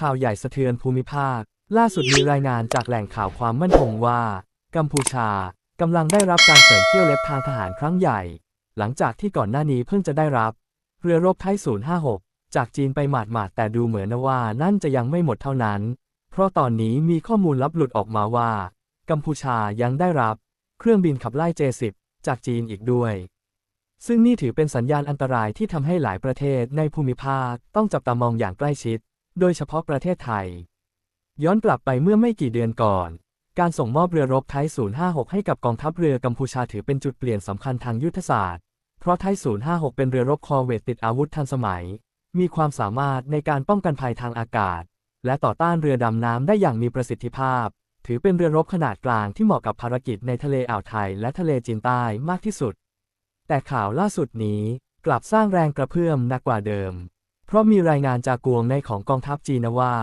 ข่าวใหญ่สะเทือนภูมิภาค ล่าสุดมีรายงานจากแหล่งข่าวความมั่นคงว่า กัมพูชากำลังได้รับการเสริมเที่ยวเล็บทางทหารครั้งใหญ่ หลังจากที่ก่อนหน้านี้เพิ่งจะได้รับ เรือรบไทย056 จากจีนไปหมาดๆแต่ดูเหมือนว่านั่นจะยังไม่หมดเท่านั้น เพราะตอนนี้มีข้อมูลลับหลุดออกมาว่า กัมพูชายังได้รับ เครื่องบินขับไล่ J10 จากจีนอีกด้วยซึ่งนี่ถือเป็นสัญญาณอันตรายที่ทำให้หลายประเทศในภูมิภาคต้องจับตามองอย่างใกล้ชิด โดยเฉพาะประเทศไทย ย้อนกลับไปเมื่อไม่กี่เดือนก่อน การส่งมอบเรือรบไทย 056 ให้กับกองทัพเรือกัมพูชาถือเป็นจุดเปลี่ยนสำคัญทางยุทธศาสตร์ เพราะไทย 056 เป็นเรือรบคอเวตติดอาวุธทันสมัย มีความสามารถในการป้องกันภัยทางอากาศ และต่อต้านเรือดำน้ำได้อย่างมีประสิทธิภาพ ถือเป็นเรือรบขนาดกลางที่เหมาะกับภารกิจในทะเลอ่าวไทยและทะเลจีนใต้มากที่สุด แต่ข่าวล่าสุดนี้กลับสร้างแรงกระเพื่อมหนักกว่าเดิม เพราะมีรายงานจากกวงในของกองทัพจีนว่า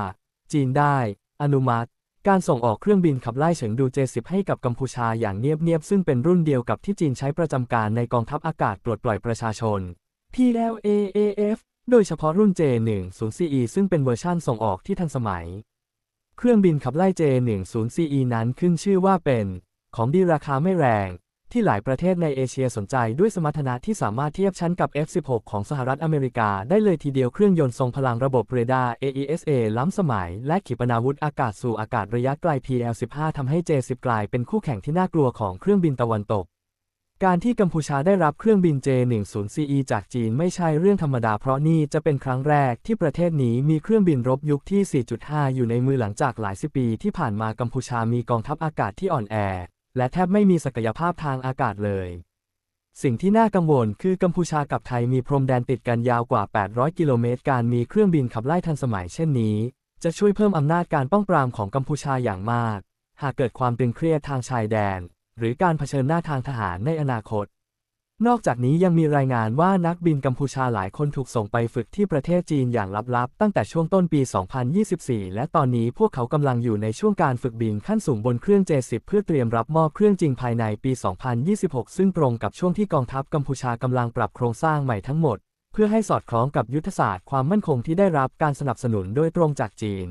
จีนได้ อนุมัติ การส่งออกเครื่องบินขับไล่เฉิงดู J10 ให้กับกัมพูชาอย่างเงียบๆซึ่งเป็นรุ่นเดียวกับที่จีนใช้ประจำการในกองทัพอากาศปลดปล่อยประชาชน PLAAF โดยเฉพาะรุ่น J10CE ซึ่งเป็นเวอร์ชั่นส่งออกที่ทันสมัย เครื่องบินขับไล่ J10CE นั้นขึ้นชื่อว่าเป็น ของดีราคาไม่แรง ที่หลายประเทศในเอเชียสนใจด้วยสมรรถนะที่สามารถเทียบชั้นกับ F-16 ของสหรัฐอเมริกาได้เลยทีเดียวเครื่องยนต์ทรงพลังระบบเรดาร์ AESA ล้ำสมัย และขีปนาวุธอากาศสู่อากาศระยะไกล PL-15 ทำให้ J-10 กลายเป็นคู่แข่งที่น่ากลัวของเครื่องบินตะวันตก การที่กัมพูชาได้รับเครื่องบิน J-10CE จากจีนไม่ใช่เรื่องธรรมดาเพราะนี่จะเป็นครั้งแรกที่ประเทศนี้มีเครื่องบินรบยุคที่ 4.5 อยู่ในมือหลังจากหลายสิบปีที่ผ่านมากัมพูชามีกองทัพอากาศที่อ่อนแอ และแทบไม่มีศักยภาพทางอากาศเลย สิ่งที่น่ากังวลคือกัมพูชากับไทยมีพรมแดนติดกันยาวกว่า 800 กิโลเมตร การมีเครื่องบินขับไล่ทันสมัยเช่นนี้ จะช่วยเพิ่มอำนาจการป้องปรามของกัมพูชาอย่างมาก หากเกิดความตึงเครียดทางชายแดน หรือการเผชิญหน้าทางทหารในอนาคต นอกจากนี้ยังมีรายงานว่านักบินกัมพูชาหลายคนถูกส่งไปฝึกที่ประเทศจีนอย่างลับๆ ตั้งแต่ช่วงต้นปี 2024 และตอนนี้พวกเขากำลังอยู่ในช่วงการฝึกบินขั้นสูงบนเครื่อง J10 เพื่อเตรียมรับมอบเครื่องจริงภายในปี 2026 ซึ่งตรงกับช่วงที่กองทัพกัมพูชากำลังปรับโครงสร้างใหม่ทั้งหมด เพื่อให้สอดคล้องกับยุทธศาสตร์ความมั่นคงที่ได้รับการสนับสนุนโดยตรงจากจีน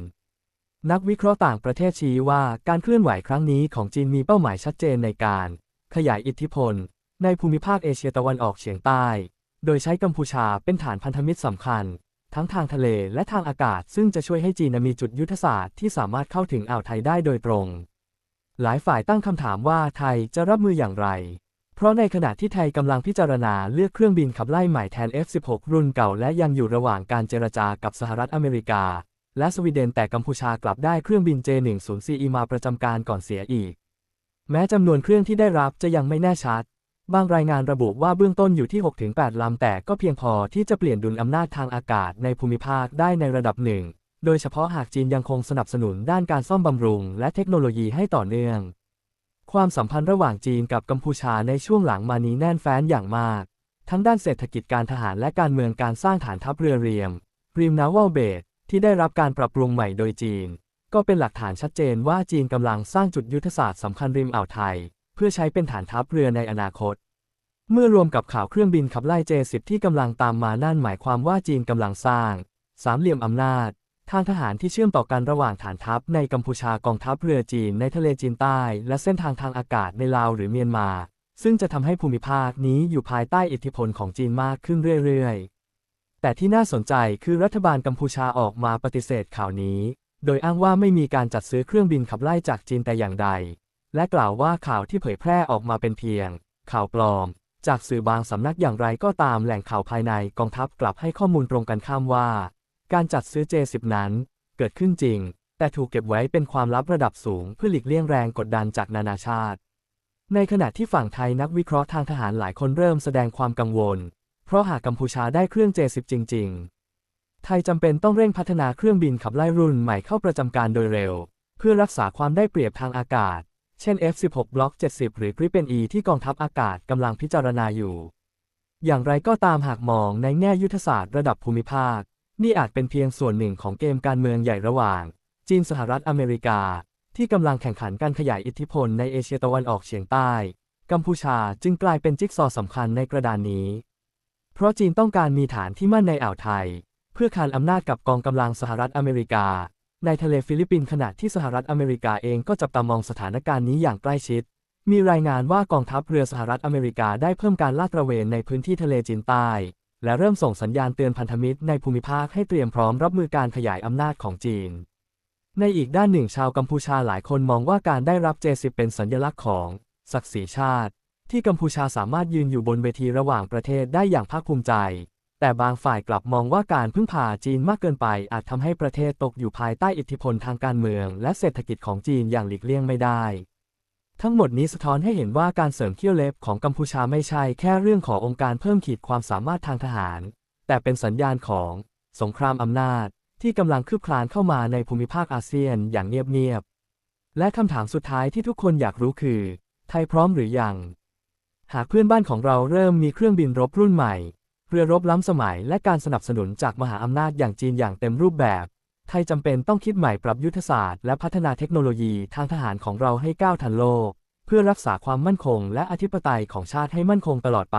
นักวิเคราะห์ต่างประเทศชี้ว่าการเคลื่อนไหวครั้งนี้ของจีนมีเป้าหมายชัดเจนในการ ขยายอิทธิพล ในภูมิภาคเอเชียตะวันออกเฉียงใต้ โดยใช้กัมพูชาเป็นฐานพันธมิตรสำคัญ ทั้งทางทะเลและทางอากาศ ซึ่งจะช่วยให้จีนมีจุดยุทธศาสตร์ที่สามารถเข้าถึงอ่าวไทยได้โดยตรง หลายฝ่ายตั้งคำถามว่าไทยจะรับมืออย่างไร เพราะในขณะที่ไทยกำลังพิจารณาเลือกเครื่องบินขับไล่ใหม่แทน F-16 รุ่นเก่าและยังอยู่ระหว่างการเจรจากับสหรัฐอเมริกา และสวีเดนแต่กัมพูชากลับได้เครื่องบิน J10CE มาประจำการก่อนเสียอีก แม้จำนวนเครื่องที่ได้รับจะยังไม่แน่ชัด บางรายงานระบุว่าเบื้องต้นอยู่ที่ 6-8 ลำแต่ก็เพียงพอที่จะเปลี่ยนดุลอำนาจทางอากาศในภูมิภาคได้ในระดับหนึ่ง โดยเฉพาะหากจีนยังคงสนับสนุนด้านการซ่อมบำรุงและเทคโนโลยีให้ต่อเนื่อง ความสัมพันธ์ระหว่างจีนกับกัมพูชาในช่วงหลังมานี้แน่นแฟ้นอย่างมาก ทั้งด้านเศรษฐกิจการทหารและการเมืองการสร้างฐานทัพเรือเรียม ริมนาวาเบดที่ได้รับการปรับปรุงใหม่โดยจีน ก็เป็นหลักฐานชัดเจนว่าจีนกำลังสร้างจุดยุทธศาสตร์สำคัญริมอ่าวไทย เพื่อใช้เป็นฐานทัพเรือในอนาคต เมื่อรวมกับข่าวเครื่องบินขับไล่ J10 ที่กำลังตามมานั่นหมายความว่าจีนกำลังสร้าง สามเหลี่ยมอำนาจ ทางทหารที่เชื่อมต่อกันระหว่างฐานทัพในกัมพูชากองทัพเรือจีนในทะเลจีนใต้ และเส้นทางทางอากาศในลาวหรือเมียนมา ซึ่งจะทำให้ภูมิภาคนี้อยู่ภายใต้อิทธิพลของจีนมากขึ้นเรื่อยๆแต่ที่น่าสนใจคือรัฐบาลกัมพูชาออกมาปฏิเสธข่าวนี้ โดยอ้างว่าไม่มีการจัดซื้อเครื่องบินขับไล่จากจีนแต่อย่างใด และกล่าวว่าข่าวที่เผยแพร่ออกมาเป็นเพียง ข่าวปลอม จากสื่อบางสำนักอย่างไรก็ตามแหล่งข่าวภายในกองทัพกลับให้ข้อมูลตรงกันข้ามว่า การจัดซื้อ J10 นั้น เกิดขึ้นจริง แต่ถูกเก็บไว้เป็นความลับระดับสูงเพื่อหลีกเลี่ยงแรงกดดันจากนานาชาติ ในขณะที่ฝั่งไทยนักวิเคราะห์ทางทหารหลายคนเริ่มแสดงความกังวล เพราะหากกัมพูชาได้เครื่อง J10 จริง ๆ ไทยจำเป็นต้องเร่งพัฒนาเครื่องบินขับไล่รุ่นใหม่เข้าประจำการโดยเร็ว เพื่อรักษาความได้เปรียบทางอากาศ เช่น F16 Block 70 หรือ Gripen E ที่กองทัพอากาศกำลังพิจารณาอยู่ อย่างไรก็ตามหากมองในแง่ยุทธศาสตร์ระดับภูมิภาค นี่อาจเป็นเพียงส่วนหนึ่งของเกมการเมืองใหญ่ระหว่าง จีนสหรัฐอเมริกา ที่กำลังแข่งขันการขยายอิทธิพลในเอเชียตะวันออกเฉียงใต้ กัมพูชาจึงกลายเป็นจิ๊กซอว์สำคัญในกระดานนี้ เพราะจีนต้องการมีฐานที่มั่นในอ่าวไทย เพื่อคานอำนาจกับกองกำลังสหรัฐอเมริกา ในทะเลฟิลิปปินส์ขณะที่สหรัฐอเมริกาเองก็จับตามองสถานการณ์นี้อย่างใกล้ชิด มีรายงานว่ากองทัพเรือสหรัฐอเมริกาได้เพิ่มการลาดตระเวนในพื้นที่ทะเลจีนใต้ และเริ่มส่งสัญญาณเตือนพันธมิตรในภูมิภาคให้เตรียมพร้อมรับมือการขยายอำนาจของจีน ในอีกด้านหนึ่งชาวกัมพูชาหลายคนมองว่าการได้รับเจสิบเป็นสัญลักษณ์ของศักดิ์ศรีชาติ ที่กัมพูชาสามารถยืนอยู่บนเวทีระหว่างประเทศได้อย่างภาคภูมิใจ แต่บางฝ่ายกลับมองว่าการพึ่งพาจีนมากเกินไป อาจทำให้ประเทศตกอยู่ภายใต้อิทธิพลทางการเมืองและเศรษฐกิจของจีนอย่างหลีกเลี่ยงไม่ได้ ทั้งหมดนี้สะท้อนให้เห็นว่าการเสริมเขี้ยวเล็บของกัมพูชาไม่ใช่แค่เรื่องขององค์การเพิ่มขีดความสามารถทางทหาร แต่เป็นสัญญาณของ สงครามอำนาจ ที่กำลังคืบคลานเข้ามาในภูมิภาคอาเซียนอย่างเงียบๆ และคำถามสุดท้ายที่ทุกคนอยากรู้คือ ไทยพร้อมหรือยัง หากเพื่อนบ้านของเราเริ่มมีเครื่องบินรบรุ่นใหม่ เรือรบล้ำสมัยและการสนับสนุนจากมหาอำนาจอย่างจีนอย่างเต็มรูปแบบ ไทยจำเป็นต้องคิดใหม่ปรับยุทธศาสตร์และพัฒนาเทคโนโลยีทางทหารของเราให้ก้าวทันโลก เพื่อรักษาความมั่นคงและอธิปไตยของชาติให้มั่นคงตลอดไป